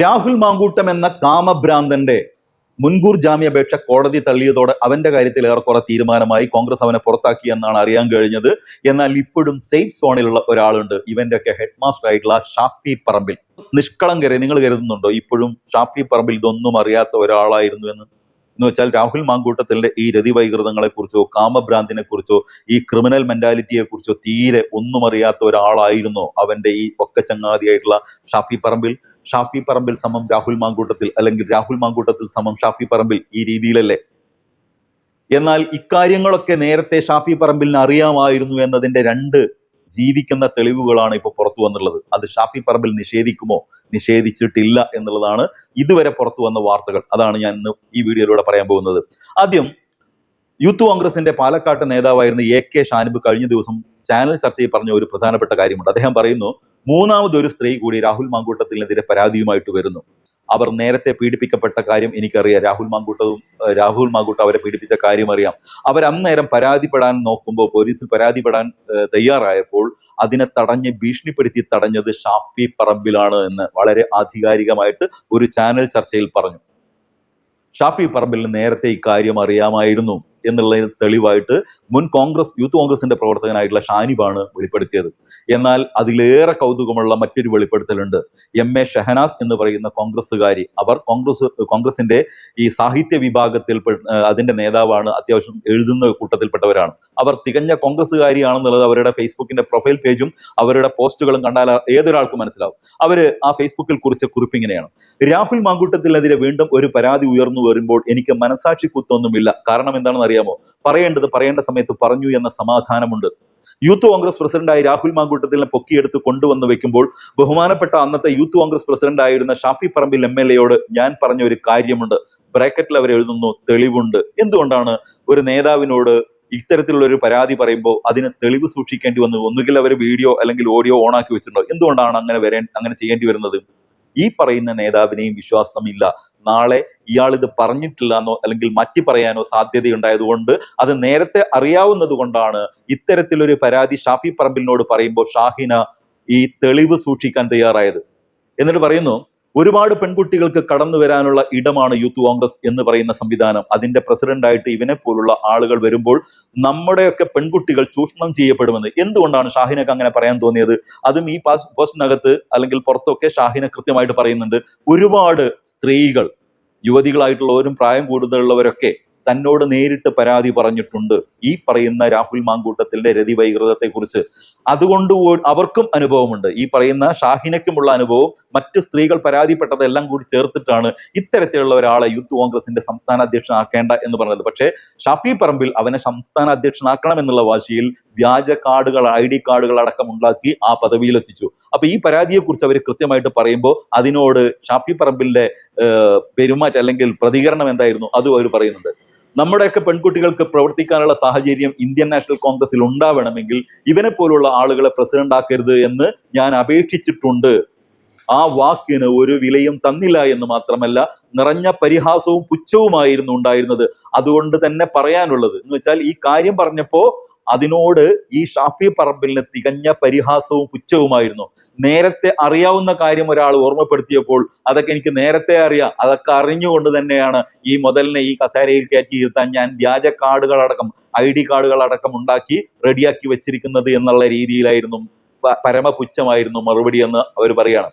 രാഹുൽ മാങ്കൂട്ടം എന്ന കാമഭ്രാന്തന്റെ മുൻകൂർ ജാമ്യാപേക്ഷ കോടതി തള്ളിയതോടെ അവന്റെ കാര്യത്തിൽ ഏറെക്കുറെ തീരുമാനമായി കോൺഗ്രസ് അവനെ പുറത്താക്കി എന്നാണ് അറിയാൻ കഴിഞ്ഞത്. എന്നാൽ ഇപ്പോഴും സേഫ് സോണിലുള്ള ഒരാളുണ്ട്. ഇവന്റെ ഒക്കെ ഹെഡ് മാസ്റ്റർ ആയിട്ടുള്ള ഷാഫി പറമ്പിൽ. നിഷ്കളങ്കരെ നിങ്ങൾ കരുതുന്നുണ്ടോ? ഇപ്പോഴും ഷാഫി പറമ്പിൽ ഇതൊന്നും അറിയാത്ത ഒരാളായിരുന്നു എന്ന്. എന്ന് വെച്ചാൽ രാഹുൽ മാങ്കൂട്ടത്തിന്റെ ഈ രതിവൈകൃതങ്ങളെ കുറിച്ചോ കാമഭ്രാന്തിനെ കുറിച്ചോ ഈ ക്രിമിനൽ മെന്റാലിറ്റിയെ കുറിച്ചോ തീരെ ഒന്നും അറിയാത്ത ഒരാളായിരുന്നോ അവന്റെ ഈ ഒക്കച്ചങ്ങാതിയായിട്ടുള്ള ഷാഫി പറമ്പിൽ. ഷാഫി പറമ്പിൽ സമം രാഹുൽ മാങ്കൂട്ടത്തിൽ അല്ലെങ്കിൽ രാഹുൽ മാങ്കൂട്ടത്തിൽ സമം ഷാഫി പറമ്പിൽ ഈ രീതിയിലല്ലേ? എന്നാൽ ഇക്കാര്യങ്ങളൊക്കെ നേരത്തെ ഷാഫി പറമ്പിലിന് അറിയാമായിരുന്നു എന്നതിന്റെ രണ്ട് ജീവിക്കുന്ന തെളിവുകളാണ് ഇപ്പോൾ പുറത്തു വന്നുള്ളത് അത് ഷാഫി പറമ്പിൽ നിഷേധിക്കുമോ? നിഷേധിച്ചിട്ടില്ല എന്നുള്ളതാണ് ഇതുവരെ പുറത്തു വന്ന വാർത്തകൾ. അതാണ് ഞാൻ ഇന്ന് ഈ വീഡിയോയിലൂടെ പറയാൻ പോകുന്നത്. ആദ്യം യൂത്ത് കോൺഗ്രസിന്റെ പാലക്കാട്ട് നേതാവായിരുന്ന എ കെ ഷാനിബ് കഴിഞ്ഞ ദിവസം ചാനൽ ചർച്ചയിൽ പറഞ്ഞ ഒരു പ്രധാനപ്പെട്ട കാര്യമുണ്ട്. അദ്ദേഹം പറയുന്നു മൂന്നാമത് ഒരു സ്ത്രീ കൂടി രാഹുൽ മാങ്കൂട്ടത്തിനെതിരെ പരാതിയുമായിട്ട് വരുന്നു. അവർ നേരത്തെ പീഡിപ്പിക്കപ്പെട്ട കാര്യം എനിക്കറിയാം. രാഹുൽ മാങ്കൂട്ടവും രാഹുൽ മാങ്കൂട്ട അവരെ പീഡിപ്പിച്ച കാര്യം അറിയാം. അവർ അന്നേരം പരാതിപ്പെടാൻ നോക്കുമ്പോൾ പോലീസിൽ പരാതിപ്പെടാൻ തയ്യാറായപ്പോൾ അതിനെ തടഞ്ഞ് ഭീഷണിപ്പെടുത്തി തടഞ്ഞത് ഷാഫി പറമ്പിലാണ് എന്ന് വളരെ ആധികാരികമായിട്ട് ഒരു ചാനൽ ചർച്ചയിൽ പറഞ്ഞു. ഷാഫി പറമ്പിൽ നേരത്തെ ഇക്കാര്യം അറിയാമായിരുന്നു. എന്നുള്ളതിന് തെളിവായിട്ട് മുൻ കോൺഗ്രസ് യൂത്ത് കോൺഗ്രസിന്റെ പ്രവർത്തകനായിട്ടുള്ള ഷാനിബാണ് വെളിപ്പെടുത്തിയത്. എന്നാൽ അതിലേറെ കൗതുകമുള്ള മറ്റൊരു വെളിപ്പെടുത്തലുണ്ട്. എം എ ഷഹനാസ് എന്ന് പറയുന്ന കോൺഗ്രസ്സുകാരി. അവർ കോൺഗ്രസ് കോൺഗ്രസിന്റെ ഈ സാഹിത്യ വിഭാഗത്തിൽ അതിന്റെ നേതാവാണ്. അത്യാവശ്യം എഴുതുന്ന കൂട്ടത്തിൽപ്പെട്ടവരാണ്. അവർ തികഞ്ഞ കോൺഗ്രസ്സുകാരിയാണെന്നുള്ളത് അവരുടെ ഫേസ്ബുക്കിന്റെ പ്രൊഫൈൽ പേജും അവരുടെ പോസ്റ്റുകളും കണ്ടാൽ ഏതൊരാൾക്കും മനസ്സിലാവും. അവർ ആ ഫേസ്ബുക്കിൽ കുറിച്ച കുറിപ്പ് ഇങ്ങനെയാണ്. രാഹുൽ മാങ്കൂട്ടത്തിനെതിരെ വീണ്ടും ഒരു പരാതി ഉയർന്നു വരുമ്പോൾ എനിക്ക് മനസാക്ഷി കുത്തൊന്നുമില്ല. കാരണം എന്താണെന്ന് അറിയാമോ? പറയേണ്ടത് പറയേണ്ട സമയത്ത് പറഞ്ഞു എന്ന സമാധാനമുണ്ട്. യൂത്ത് കോൺഗ്രസ് പ്രസിഡന്റായി രാഹുൽ മാങ്കൂട്ടത്തിനെ പൊക്കിയെടുത്ത് കൊണ്ടുവന്ന് വെക്കുമ്പോൾ ബഹുമാനപ്പെട്ട അന്നത്തെ യൂത്ത് കോൺഗ്രസ് പ്രസിഡന്റ് ആയിരുന്ന ഷാഫി പറമ്പിൽ എം എൽ എയോട് ഞാൻ പറഞ്ഞ ഒരു കാര്യമുണ്ട്. ബ്രാക്കറ്റിൽ അവർ എഴുതുന്നു തെളിവുണ്ട്. എന്തുകൊണ്ടാണ് ഒരു നേതാവിനോട് ഇത്തരത്തിലുള്ള ഒരു പരാതി പറയുമ്പോൾ അതിന് തെളിവ് സൂക്ഷിക്കേണ്ടി വന്നു ഒന്നുകിൽ അവർ വീഡിയോ അല്ലെങ്കിൽ ഓഡിയോ ഓൺ ആക്കി വെച്ചിട്ടുണ്ടോ? എന്തുകൊണ്ടാണ് അങ്ങനെ വരേ അങ്ങനെ ചെയ്യേണ്ടി വരുന്നത്? ഈ പറയുന്ന നേതാവിനെയും വിശ്വാസമില്ല. നാളെ ഇയാൾ ഇത് പറഞ്ഞിട്ടില്ല എന്നോ അല്ലെങ്കിൽ മാറ്റി പറയാനോ സാധ്യതയുണ്ടായതുകൊണ്ട് അത് നേരത്തെ അറിയാവുന്നത് കൊണ്ടാണ് ഇത്തരത്തിലൊരു പരാതി ഷാഫി പറമ്പിലിനോട് പറയുമ്പോൾ ഷാഹിന ഈ തെളിവ് സൂക്ഷിക്കാൻ തയ്യാറായത്. എന്നിട്ട് പറയുന്നു ഒരുപാട് പെൺകുട്ടികൾക്ക് കടന്നു വരാനുള്ള ഇടമാണ് യൂത്ത് കോൺഗ്രസ് എന്ന് പറയുന്ന സംവിധാനം. അതിന്റെ പ്രസിഡന്റായിട്ട് ഇവനെ പോലുള്ള ആളുകൾ വരുമ്പോൾ നമ്മുടെയൊക്കെ പെൺകുട്ടികൾ ചൂഷണം ചെയ്യപ്പെടുമെന്ന്. എന്തുകൊണ്ടാണ് ഷാഹിനക്ക് അങ്ങനെ പറയാൻ തോന്നിയത്? അതും ഈ പാസ് പോസ്റ്റിനകത്ത് അല്ലെങ്കിൽ പുറത്തൊക്കെ ഷാഹിന കൃത്യമായിട്ട് പറയുന്നുണ്ട്. ഒരുപാട് സ്ത്രീകൾ യുവതികളായിട്ടുള്ളവരും പ്രായം കൂടുതലുള്ളവരൊക്കെ തന്നോട് നേരിട്ട് പരാതി പറഞ്ഞിട്ടുണ്ട്. ഈ പറയുന്ന രാഹുൽ മാങ്കൂട്ടത്തിന്റെ രതിവൈകൃതത്തെ കുറിച്ച് അതുകൊണ്ട് അവർക്കും അനുഭവമുണ്ട്. ഈ പറയുന്ന ഷാഹിനയ്ക്കുമുള്ള അനുഭവം മറ്റ് സ്ത്രീകൾ പരാതിപ്പെട്ടതെല്ലാം കൂടി ചേർത്തിട്ടാണ് ഇത്തരത്തിലുള്ള ഒരാളെ യൂത്ത് കോൺഗ്രസിന്റെ സംസ്ഥാന അധ്യക്ഷനാക്കേണ്ട എന്ന് പറഞ്ഞത്. പക്ഷേ ഷാഫി പറമ്പിൽ അവനെ സംസ്ഥാന അധ്യക്ഷനാക്കണം എന്നുള്ള വാശിയിൽ വ്യാജ കാർഡുകൾ ഐ ഡി കാർഡുകൾ അടക്കം ഉണ്ടാക്കി ആ പദവിയിൽ എത്തിച്ചു അപ്പൊ ഈ പരാതിയെ കുറിച്ച് അവർ കൃത്യമായിട്ട് പറയുമ്പോൾ അതിനോട് ഷാഫി പറമ്പിലിന്റെ പെരുമാറ്റം അല്ലെങ്കിൽ പ്രതികരണം എന്തായിരുന്നു? അതും അവർ പറയുന്നുണ്ട്. നമ്മുടെയൊക്കെ പെൺകുട്ടികൾക്ക് പ്രവർത്തിക്കാനുള്ള സാഹചര്യം ഇന്ത്യൻ നാഷണൽ കോൺഗ്രസിൽ ഉണ്ടാവണമെങ്കിൽ ഇവനെ പോലുള്ള ആളുകളെ പ്രസിഡന്റ് ആക്കരുത് എന്ന് ഞാൻ അപേക്ഷിച്ചിട്ടുണ്ട്. ആ വാക്കിന് ഒരു വിലയും തന്നില്ല എന്ന് മാത്രമല്ല നിറഞ്ഞ പരിഹാസവും പുച്ഛവുമായിരുന്നു ഉണ്ടായിരുന്നത്. അതുകൊണ്ട് തന്നെ പറയാനുള്ളത് എന്ന് വെച്ചാൽ ഈ കാര്യം പറഞ്ഞപ്പോ അതിനോട് ഈ ഷാഫി പറമ്പിലിന് തികഞ്ഞ പരിഹാസവും പുച്ഛവുമായിരുന്നു. നേരത്തെ അറിയാവുന്ന കാര്യം ഒരാൾ ഓർമ്മപ്പെടുത്തിയപ്പോൾ അതൊക്കെ എനിക്ക് നേരത്തെ അറിയാം. അതൊക്കെ അറിഞ്ഞുകൊണ്ട് തന്നെയാണ് ഈ മുതലിനെ ഈ കസേരയിൽ കയറ്റി ഇരുത്താൻ ഞാൻ വ്യാജ കാർഡുകളടക്കം ഐ ഡി കാർഡുകളടക്കം ഉണ്ടാക്കി റെഡിയാക്കി വെച്ചിരിക്കുന്നത് എന്നുള്ള രീതിയിലായിരുന്നു. പരമപുച്ഛമായിരുന്നു മറുപടി എന്ന് അവർ പറയാണ്.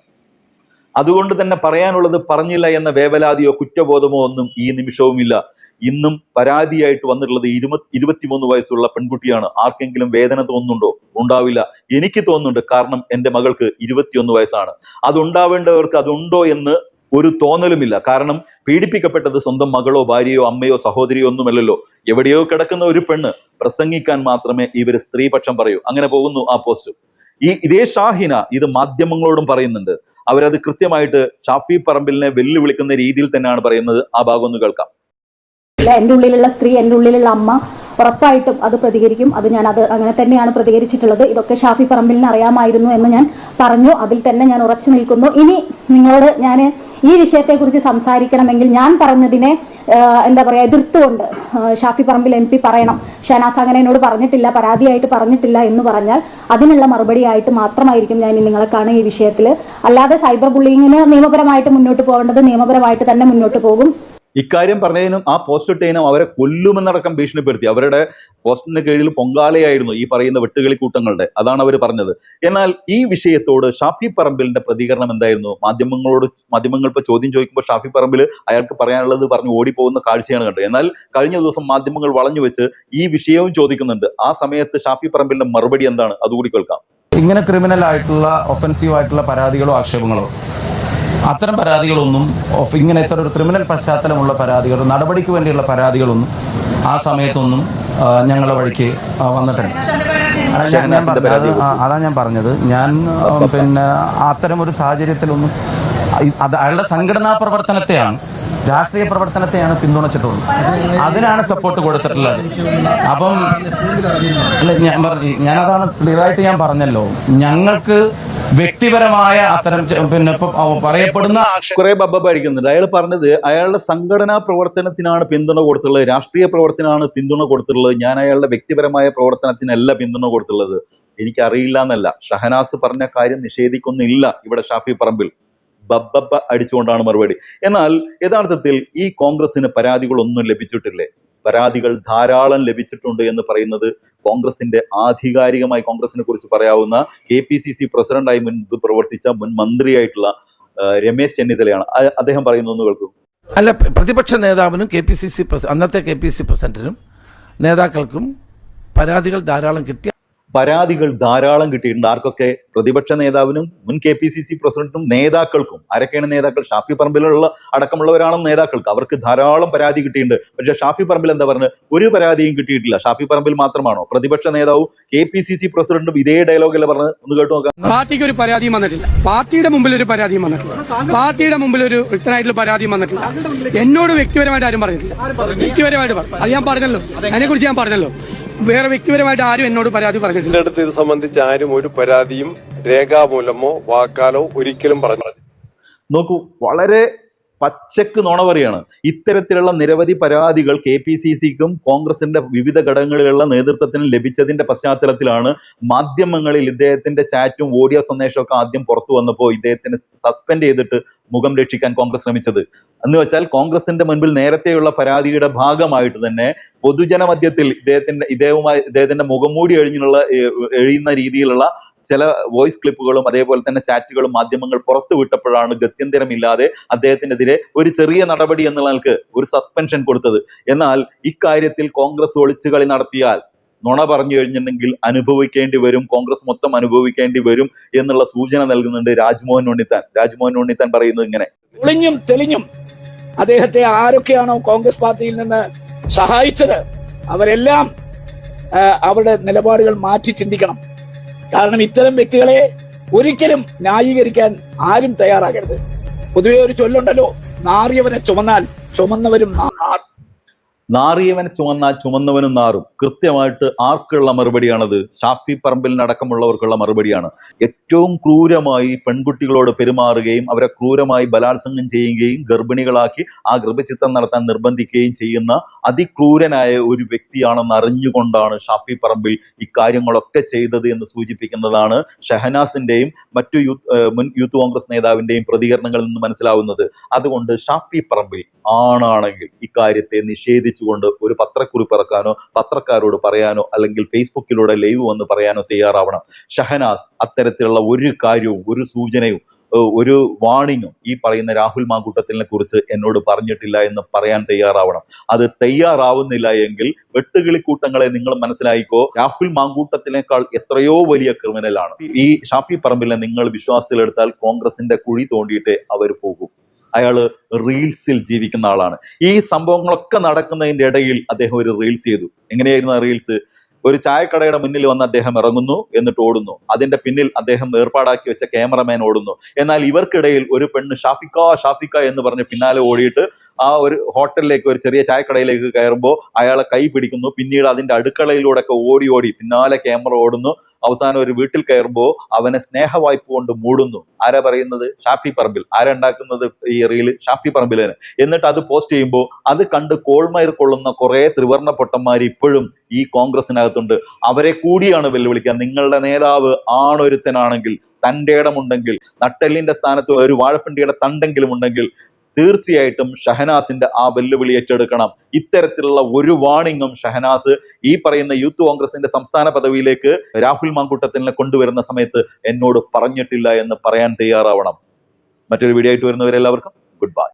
അതുകൊണ്ട് തന്നെ പറയാനുള്ളത് പറഞ്ഞില്ല എന്ന വേവലാതിയോ കുറ്റബോധമോ ഒന്നും ഈ നിമിഷവുമില്ല. ഇന്നും പരാതിയായിട്ട് വന്നിട്ടുള്ളത് ഇരുപ ഇരുപത്തിമൂന്ന് വയസ്സുള്ള പെൺകുട്ടിയാണ്. ആർക്കെങ്കിലും വേദന തോന്നുന്നുണ്ടോ? ഉണ്ടാവില്ല. എനിക്ക് തോന്നുന്നുണ്ട്. കാരണം എന്റെ മകൾക്ക് ഇരുപത്തിയൊന്ന് വയസ്സാണ്. അതുണ്ടാവേണ്ടവർക്ക് അതുണ്ടോ എന്ന് ഒരു തോന്നലുമില്ല. കാരണം പീഡിപ്പിക്കപ്പെട്ടത് സ്വന്തം മകളോ ഭാര്യയോ അമ്മയോ സഹോദരിയോ ഒന്നുമല്ലല്ലോ. എവിടെയോ കിടക്കുന്ന ഒരു പെണ്ണ് പ്രസംഗിക്കാൻ മാത്രമേ ഇവർ സ്ത്രീപക്ഷം പറയൂ. അങ്ങനെ പോകുന്നു ആ പോസ്റ്റ്. ഈ ഇതേ ഷാഹിന ഇത് മാധ്യമങ്ങളോടും പറയുന്നുണ്ട്. അവരത് കൃത്യമായിട്ട് ഷാഫി പറമ്പിലിനെ വെല്ലുവിളിക്കുന്ന രീതിയിൽ തന്നെയാണ് പറയുന്നത്. ആ ഭാഗം ഒന്ന് കേൾക്കാം. അല്ല എന്റെ ഉള്ളിലുള്ള സ്ത്രീ എന്റെ ഉള്ളിലുള്ള അമ്മ ഉറപ്പായിട്ടും അത് പ്രതികരിക്കും. അത് ഞാൻ അത് അങ്ങനെ തന്നെയാണ് പ്രതികരിച്ചിട്ടുള്ളത്. ഇതൊക്കെ ഷാഫി പറമ്പിലിന് അറിയാമായിരുന്നു എന്ന് ഞാൻ പറഞ്ഞു. അതിൽ തന്നെ ഞാൻ ഉറച്ചു നിൽക്കുന്നു. ഇനി നിങ്ങളോട് ഞാൻ ഈ വിഷയത്തെക്കുറിച്ച് സംസാരിക്കണമെങ്കിൽ ഞാൻ പറഞ്ഞതിനെ എന്താ പറയുക എതിർത്തുകൊണ്ട് ഷാഫി പറമ്പിൽ എം പി പറയണം. ഷനാസ് അങ്ങനെ എന്നോട് പറഞ്ഞിട്ടില്ല പരാതിയായിട്ട് പറഞ്ഞിട്ടില്ല എന്ന് പറഞ്ഞാൽ അതിനുള്ള മറുപടിയായിട്ട് മാത്രമായിരിക്കും ഞാൻ നിങ്ങളെ കാണുക ഈ വിഷയത്തിൽ. അല്ലാതെ സൈബർ ബുള്ളിങ്ങിന് നിയമപരമായിട്ട് മുന്നോട്ട് പോകേണ്ടത് നിയമപരമായിട്ട് തന്നെ മുന്നോട്ട് പോകും. ഇക്കാര്യം പറഞ്ഞതിനും ആ പോസ്റ്റ് ഇട്ടതിനും അവരെ കൊല്ലുമെന്നടക്കം ഭീഷണിപ്പെടുത്തി. അവരുടെ പോസ്റ്റിന് കീഴിൽ പൊങ്കാലയായിരുന്നു ഈ പറയുന്ന വെട്ടുകളി കൂട്ടങ്ങളുടെ. അതാണ് അവർ പറഞ്ഞത്. എന്നാൽ ഈ വിഷയത്തോട് ഷാഫി പറമ്പിലിന്റെ പ്രതികരണം എന്തായിരുന്നു? മാധ്യമങ്ങളോട് മാധ്യമങ്ങൾ ഇപ്പൊ ചോദ്യം ചോദിക്കുമ്പോൾ ഷാഫി പറമ്പിൽ അയാൾക്ക് പറയാനുള്ളത് പറഞ്ഞ് ഓടിപ്പോകുന്ന കാഴ്ചയാണ് കണ്ടത്. എന്നാൽ കഴിഞ്ഞ ദിവസം മാധ്യമങ്ങൾ വളഞ്ഞു വെച്ച് ഈ വിഷയവും ചോദിക്കുന്നുണ്ട്. ആ സമയത്ത് ഷാഫി പറമ്പിലിന്റെ മറുപടി എന്താണ്? അതുകൂടി കേൾക്കാം. ഇങ്ങനെ ക്രിമിനൽ ആയിട്ടുള്ള ഒഫൻസീവ് ആയിട്ടുള്ള പരാതികളോ ആക്ഷേപങ്ങളോ അത്തരം പരാതികളൊന്നും ഇങ്ങനെ ഇത്ര ഒരു ക്രിമിനൽ പശ്ചാത്തലമുള്ള പരാതികൾ നടപടിക്ക് വേണ്ടിയുള്ള പരാതികളൊന്നും ആ സമയത്തൊന്നും ഞങ്ങളെ ഞങ്ങളുടെ വഴിക്ക് വന്നിട്ടുണ്ട് അതാണ് ഞാൻ- ഞാൻ പറഞ്ഞത്. അതാ ഞാൻ പറഞ്ഞത്. ഞാൻ പിന്നെ അത്തരം ഒരു സാഹചര്യത്തിലൊന്നും അയാളുടെ സംഘടനാ പ്രവർത്തനത്തെയാണ് രാഷ്ട്രീയ പ്രവർത്തനത്തെയാണ് പിന്തുണച്ചിട്ടുള്ളത്. അതിനാണ് സപ്പോർട്ട് കൊടുത്തിട്ടുള്ളത്. അപ്പം അല്ല ഞാൻ പറഞ്ഞു ഞാനതാണ് ക്ലിയറായിട്ട് ഞാൻ പറഞ്ഞല്ലോ. ഞങ്ങൾക്ക് വ്യക്തിപരമായ അത്തരം പിന്നെ പറയപ്പെടുന്ന കുറെ ബബ്ബ അടിക്കുന്നുണ്ട് അയാൾ പറഞ്ഞത് അയാളുടെ സംഘടനാ പ്രവർത്തനത്തിനാണ് പിന്തുണ കൊടുത്തുള്ളത്. രാഷ്ട്രീയ പ്രവർത്തനമാണ് പിന്തുണ കൊടുത്തിട്ടുള്ളത് ഞാൻ അയാളുടെ വ്യക്തിപരമായ പ്രവർത്തനത്തിനല്ല പിന്തുണ കൊടുത്തുള്ളത്. എനിക്കറിയില്ല എന്നല്ല. ഷഹനാസ് പറഞ്ഞ കാര്യം നിഷേധിക്കുന്നില്ല ഇവിടെ ഷാഫി പറമ്പിൽ. ബബ്ബബ്ബ അടിച്ചുകൊണ്ടാണ് മറുപടി. എന്നാൽ യഥാർത്ഥത്തിൽ ഈ കോൺഗ്രസിന് പരാതികളൊന്നും ലഭിച്ചിട്ടില്ലേ? പരാതികൾ ധാരാളം ലഭിച്ചിട്ടുണ്ട് എന്ന് പറയുന്നത് കോൺഗ്രസിന്റെ ആധികാരികമായി കോൺഗ്രസിനെ കുറിച്ച് പറയാവുന്ന കെ പി സി സി പ്രസിഡന്റായി മുൻപ് പ്രവർത്തിച്ച മുൻ മന്ത്രിയായിട്ടുള്ള രമേശ് ചെന്നിത്തലയാണ്. അദ്ദേഹം അദ്ദേഹം പറയുന്നു കേൾക്കും. അല്ല പ്രതിപക്ഷ നേതാവിനും കെ പി സി സി അന്നത്തെ കെ പി സി പ്രസിഡന്റിനും നേതാക്കൾക്കും പരാതികൾ ധാരാളം കിട്ടി. പരാതികൾ ധാരാളം കിട്ടിയിട്ടുണ്ട്. ആർക്കൊക്കെ പ്രതിപക്ഷ നേതാവിനും മുൻ കെ പി സി സി പ്രസിഡന്റിനും നേതാക്കൾക്കും ആരൊക്കെയാണ് നേതാക്കൾ ഷാഫി പറമ്പിലുള്ള അടക്കമുള്ളവരാണോ നേതാക്കൾക്ക് അവർക്ക് ധാരാളം പരാതി കിട്ടിയിട്ടുണ്ട്. പക്ഷേ ഷാഫി പറമ്പിൽ എന്താ പറഞ്ഞത്? ഒരു പരാതിയും കിട്ടിയിട്ടില്ല. ഷാഫി പറമ്പിൽ മാത്രമാണോ? പ്രതിപക്ഷ നേതാവും കെ പി സി സി പ്രസിഡന്റും ഇതേ ഡയലോഗല്ലേ പറഞ്ഞത്? ഒന്ന് കേട്ടു നോക്കാം. പാർട്ടിക്ക് ഒരു പരാതിയും വന്നിട്ടില്ല. പാർട്ടിയുടെ മുമ്പിൽ ഒരു പരാതിയും വന്നിട്ടില്ല. പാർട്ടിയുടെ മുമ്പിൽ ഒരു വ്യക്തനായിട്ടുള്ള പരാതിയും വന്നിട്ടില്ല. എന്നോട് വ്യക്തിപരമായിട്ട് ആരും പറഞ്ഞിട്ടില്ല. വ്യക്തിപരമായിട്ട് അത് ഞാൻ പറഞ്ഞല്ലോ. അതിനെക്കുറിച്ച് ഞാൻ പറഞ്ഞല്ലോ. വേറെ വ്യക്തിപരമായിട്ട് ആരും എന്നോട് പരാതി പറഞ്ഞിട്ടില്ല. അടുത്ത് ഇത് സംബന്ധിച്ച് ആരും ഒരു പരാതിയും രേഖാമൂലമോ വാക്കാലോ ഒരിക്കലും പറഞ്ഞു നോക്കൂ വളരെ പച്ചക്ക് നുണ പറയാണ്. ഇത്തരത്തിലുള്ള നിരവധി പരാതികൾ കെ പി സി സിക്കും കോൺഗ്രസിന്റെ വിവിധ ഘടകങ്ങളിലുള്ള നേതൃത്വത്തിനും ലഭിച്ചതിന്റെ പശ്ചാത്തലത്തിലാണ് മാധ്യമങ്ങളിൽ ഇദ്ദേഹത്തിന്റെ ചാറ്റും ഓഡിയോ സന്ദേശവും ഒക്കെ ആദ്യം പുറത്തു വന്നപ്പോൾ ഇദ്ദേഹത്തിന് സസ്പെൻഡ് ചെയ്തിട്ട് മുഖം രക്ഷിക്കാൻ കോൺഗ്രസ് ശ്രമിച്ചത്. എന്ന് വെച്ചാൽ കോൺഗ്രസിന്റെ മുൻപിൽ നേരത്തെയുള്ള പരാതിയുടെ ഭാഗമായിട്ട് തന്നെ പൊതുജനമധ്യത്തിൽ ഇദ്ദേഹത്തിന്റെ ഇദ്ദേഹവുമായി ഇദ്ദേഹത്തിന്റെ മുഖം മൂടി എഴിഞ്ഞുള്ള എഴിയുന്ന രീതിയിലുള്ള ചില വോയിസ് ക്ലിപ്പുകളും അതേപോലെ തന്നെ ചാറ്റുകളും മാധ്യമങ്ങൾ പുറത്തു വിട്ടപ്പോഴാണ് ഗത്യന്തരമില്ലാതെ അദ്ദേഹത്തിനെതിരെ ഒരു ചെറിയ നടപടി എന്ന നിലയ്ക്ക് ഒരു സസ്പെൻഷൻ കൊടുത്തത്. എന്നാൽ ഇക്കാര്യത്തിൽ കോൺഗ്രസ് ഒളിച്ചുകളി നടത്തിയാൽ നുണ പറഞ്ഞു കഴിഞ്ഞിട്ടുണ്ടെങ്കിൽ അനുഭവിക്കേണ്ടി വരും കോൺഗ്രസ് മൊത്തം അനുഭവിക്കേണ്ടി വരും എന്നുള്ള സൂചന നൽകുന്നുണ്ട് രാജ്മോഹൻ ഉണ്ണിത്താൻ. രാജ്മോഹൻ ഉണ്ണിത്താൻ പറയുന്നത് ഇങ്ങനെ. ഒളിഞ്ഞും തെളിഞ്ഞും അദ്ദേഹത്തെ ആരൊക്കെയാണോ കോൺഗ്രസ് പാർട്ടിയിൽ നിന്ന് സഹായിച്ചത്? അവരെല്ലാം അവരുടെ നിലപാടുകൾ മാറ്റി ചിന്തിക്കണം. കാരണം ഇത്തരം വ്യക്തികളെ ഒരിക്കലും ന്യായീകരിക്കാൻ ആരും തയ്യാറാകരുത്. പൊതുവെ ഒരു ചൊല്ലുണ്ടല്ലോ നാറിയവനെ ചുമന്നാൽ ചുമന്നവരും നാ- നാറിയവനെ ചുമന്നാൽ ചുമന്നവനും നാറും. കൃത്യമായിട്ട് ആർക്കുള്ള മറുപടിയാണത്? ഷാഫി പറമ്പിലിനടക്കമുള്ളവർക്കുള്ള മറുപടിയാണ്. ഏറ്റവും ക്രൂരമായി പെൺകുട്ടികളോട് പെരുമാറുകയും അവരെ ക്രൂരമായി ബലാത്സംഗം ചെയ്യുകയും ഗർഭിണികളാക്കി ആ ഗർഭചിത്രം നടത്താൻ നിർബന്ധിക്കുകയും ചെയ്യുന്ന അതിക്രൂരനായ ഒരു വ്യക്തിയാണെന്ന് അറിഞ്ഞുകൊണ്ടാണ് ഷാഫി പറമ്പിൽ ഇക്കാര്യങ്ങളൊക്കെ ചെയ്തത് എന്ന് സൂചിപ്പിക്കുന്നതാണ് ഷഹനാസിന്റെയും മറ്റു യൂത്ത് മുൻ യൂത്ത് കോൺഗ്രസ് നേതാവിന്റെയും പ്രതികരണങ്ങളിൽ നിന്ന് മനസ്സിലാവുന്നത്. അതുകൊണ്ട് ഷാഫി പറമ്പിൽ ആണാണെങ്കിൽ ഇക്കാര്യത്തെ നിഷേധിച്ചുകൊണ്ട് ഒരു പത്രക്കുറിപ്പ് ഇറക്കാനോ പത്രക്കാരോട് പറയാനോ അല്ലെങ്കിൽ ഫേസ്ബുക്കിലൂടെ ലൈവ് വന്ന് പറയാനോ തയ്യാറാവണം. ഷഹനാസ് അത്തരത്തിലുള്ള ഒരു കാര്യവും ഒരു സൂചനയും ഒരു വാണിങ്ങും ഈ പറയുന്ന രാഹുൽ മാങ്കൂട്ടത്തിനെ കുറിച്ച് എന്നോട് പറഞ്ഞിട്ടില്ല എന്ന് പറയാൻ തയ്യാറാവണം. അത് തയ്യാറാവുന്നില്ല എങ്കിൽ വെട്ടുകിളിക്കൂട്ടങ്ങളെ നിങ്ങൾ മനസ്സിലായിക്കോ രാഹുൽ മാങ്കൂട്ടത്തിനേക്കാൾ എത്രയോ വലിയ ക്രിമിനലാണ്. ഈ ഷാഫി പറമ്പിലെ നിങ്ങൾ വിശ്വാസത്തിലെടുത്താൽ കോൺഗ്രസിന്റെ കുഴി തോണ്ടിയിട്ടേ അവർ പോകും. അയാൾ റീൽസിൽ ജീവിക്കുന്ന ആളാണ്. ഈ സംഭവങ്ങളൊക്കെ നടക്കുന്നതിന്റെ ഇടയിൽ അദ്ദേഹം ഒരു റീൽസ് ചെയ്തു. എങ്ങനെയായിരുന്നു ആ റീൽസ്? ഒരു ചായക്കടയുടെ മുന്നിൽ വന്ന് അദ്ദേഹം ഇറങ്ങുന്നു എന്നിട്ട് ഓടുന്നു. അതിന്റെ പിന്നിൽ അദ്ദേഹം ഏർപ്പാടാക്കി വെച്ച ക്യാമറമാൻ ഓടുന്നു. എന്നാൽ ഇവർക്കിടയിൽ ഒരു പെണ്ണ് ഷാഫിക്ക ഷാഫിക്ക എന്ന് പറഞ്ഞ് പിന്നാലെ ഓടിയിട്ട് ആ ഒരു ഹോട്ടലിലേക്ക് ഒരു ചെറിയ ചായക്കടയിലേക്ക് കയറുമ്പോൾ അയാളെ കൈ പിടിക്കുന്നു. പിന്നീട് അതിന്റെ അടുക്കളയിലൂടെ ഒക്കെ ഓടി ഓടി പിന്നാലെ ക്യാമറ ഓടുന്നു. അവസാനം ഒരു വീട്ടിൽ കയറുമ്പോൾ അവനെ സ്നേഹവായ്പ കൊണ്ട് മൂടുന്നു. ആരാ പറയുന്നത്? ഷാഫി പറമ്പിൽ. ആരാ ഉണ്ടാക്കുന്നത് ഈ റീൽ ഷാഫി പറമ്പിലാണ് എന്നിട്ട് അത് പോസ്റ്റ് ചെയ്യുമ്പോൾ അത് കണ്ട് കോൾമയർ കൊള്ളുന്ന കുറെ ത്രിവർണ പൊട്ടന്മാർ ഇപ്പോഴും ഈ കോൺഗ്രസിനകത്തുണ്ട് അവരെ കൂടിയാണ് വെല്ലുവിളിക്കുക. നിങ്ങളുടെ നേതാവ് ആണൊരുത്തനാണെങ്കിൽ തന്റെ ഇടമുണ്ടെങ്കിൽ നട്ടെല്ലിന്റെ സ്ഥാനത്ത് ഒരു വാഴപ്പിണ്ടിയുടെ തണ്ടെങ്കിലും ഉണ്ടെങ്കിൽ തീർച്ചയായിട്ടും ഷഹനാസിന്റെ ആ വെല്ലുവിളി ഏറ്റെടുക്കണം. ഇത്തരത്തിലുള്ള ഒരു വാണിങ്ങും ഷഹനാസ് ഈ പറയുന്ന യൂത്ത് കോൺഗ്രസിന്റെ സംസ്ഥാന പദവിയിലേക്ക് രാഹുൽ മാങ്കൂട്ടത്തിനെ കൊണ്ടുവരുന്ന സമയത്ത് എന്നോട് പറഞ്ഞിട്ടില്ല എന്ന് പറയാൻ തയ്യാറാവണം. മറ്റൊരു വീഡിയോ ആയിട്ട് വരുന്നവരെല്ലാവർക്കും ഗുഡ് ബൈ.